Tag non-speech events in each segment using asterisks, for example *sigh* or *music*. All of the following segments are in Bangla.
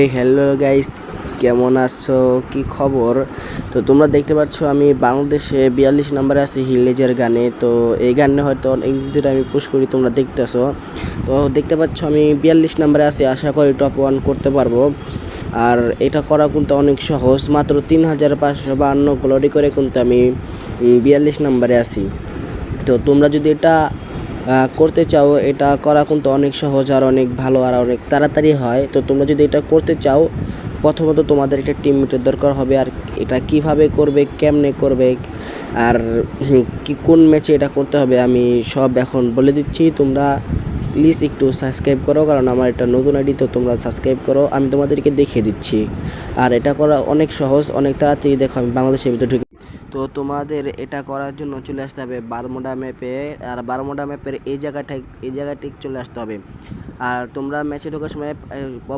এই হ্যালো গাইস কেমন আছো? কি খবর? তো তোমরা দেখতে পাচ্ছ আমি বাংলাদেশে বিয়াল্লিশ নাম্বারে আছি হিলেজের গানে। তো এই গানে হয়তো অনেক আমি পুশ করি, তোমরা দেখতেছো। তো দেখতে পাচ্ছ আমি বিয়াল্লিশ নাম্বারে আছি, আশা করি টপ ওয়ান করতে পারব। আর এটা করা কিন্তু অনেক সহজ, মাত্র তিন হাজার পাঁচশো বাহান্ন গ্লোরি করে কিন্তু আমি বিয়াল্লিশ নাম্বারে আছি। তো তোমরা যদি এটা করতে চাও, এটা করা কিন্তু অনেক সহজ আর অনেক ভালো আর অনেক তাড়াতাড়ি হয়। তো তোমরা যদি এটা করতে চাও, প্রথমত তোমাদের একটা টিমমেটের দরকার হবে আর এটা কীভাবে করবে, কেমনে করবে, আর কি কোন ম্যাচে এটা করতে হবে আমি সব এখন বলে দিচ্ছি। তোমরা প্লিজ একটু সাবস্ক্রাইব করো, কারণ আমার এটা নতুন আইডি, তো তোমরা সাবস্ক্রাইব করো। আমি তোমাদেরকে দেখিয়ে দিচ্ছি। আর এটা করা অনেক সহজ, অনেক তাড়াতাড়ি। দেখো, আমি বাংলাদেশের ভিতরে ঢুকে তো তোমাদের এটা করার জন্য চলে আসতে হবে বারমুডা ম্যাপে, আর বারমুডা ম্যাপের এই জায়গাটা, এই জায়গাটি চলে আসতে হবে। আর তোমরা ম্যাচে ঢোকার সময়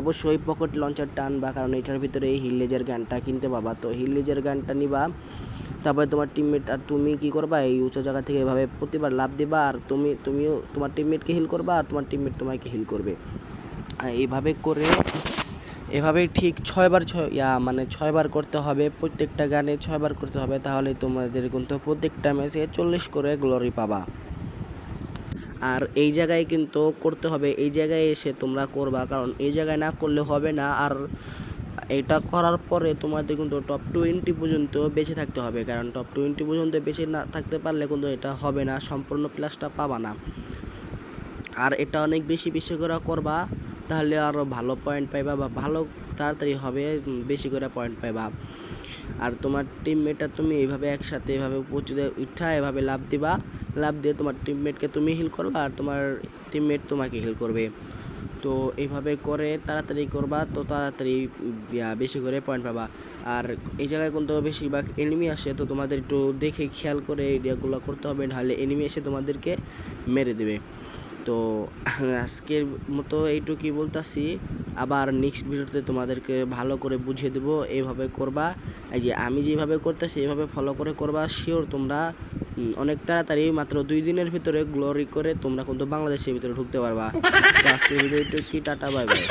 অবশ্যই পকেট লঞ্চার টানবা, কারণ এটার ভিতরে এই হিল হিলেজের গানটা কিনতে পাবা। তো হিল হিলেজের গানটা নিবা, তারপরে তোমার টিমমেট আর তুমি কি করবা, এই উঁচু জায়গা থেকে এভাবে প্রতিবার লাভ দিবা, আর তুমি, তুমিও তোমার টিমমেটকে হিল করবা, আর তোমার টিমমেট তোমাকে হিল করবে। এইভাবে করে এভাবে ঠিক ছয়বার ছয় ইয়া মানে ছয়বার করতে হবে, প্রত্যেকটা গানে ছয়বার করতে হবে তাহলে তোমাদের কিন্তু প্রত্যেকটা ম্যাচে চল্লিশ করে গ্লোরি পাবা। আর এই জায়গায় কিন্তু করতে হবে, এই জায়গায় এসে তোমরা করবা, কারণ এই জায়গায় না করলে হবে না, আর এটা করার পরে তোমাদের কিন্তু টপ টোয়েন্টি পর্যন্ত বেঁচে থাকতে হবে, কারণ টপ টোয়েন্টি পর্যন্ত বেঁচে না থাকতে পারলে কিন্তু এটা হবে না, সম্পূর্ণ প্লাসটা পাবা না। আর এটা অনেক বেশি বেশি করে করবা, তাহলে আরও ভালো পয়েন্ট পাইবা বা ভালো তাড়াতাড়ি হবে বেশি করে পয়েন্ট পাইবা। আর তোমার টিমমেটটা তুমি এইভাবে একসাথে এভাবে প্রচুরে উঠা, এভাবে লাভ দিবা লাভ দিয়ে তোমার টিমমেটকে তুমি হিল করবা আর তোমার টিমমেট তোমাকে হিল করবে। তো এইভাবে করে তাড়াতাড়ি করবা, তো তাড়াতাড়ি বেশি করে পয়েন্ট পাবা। আর এই জায়গায় কিন্তু বেশিরভাগ এনিমি আসে, তো তোমাদের একটু দেখে খেয়াল করে এরিয়াগুলো করতে হবে, নাহলে এনিমি এসে তোমাদেরকে মেরে দেবে। তো *laughs* আজকের মতো এইটুকুই বলতাছি। আবার নেক্সট ভিডিওতে তোমাদেরকে ভালো করে বুঝিয়ে দেবো এইভাবে করবা। এই যে আমি যেভাবে করতেছি এইভাবে ফলো করে করবা। শিওর তোমরা অনেক তাড়াতাড়ি, মাত্র দুই দিনের ভিতরে গ্লোরি করে তোমরা কিন্তু বাংলাদেশের ভিতরে ঢুকতে পারবা। আজকের ভিডিও কি টাটা বাই বাই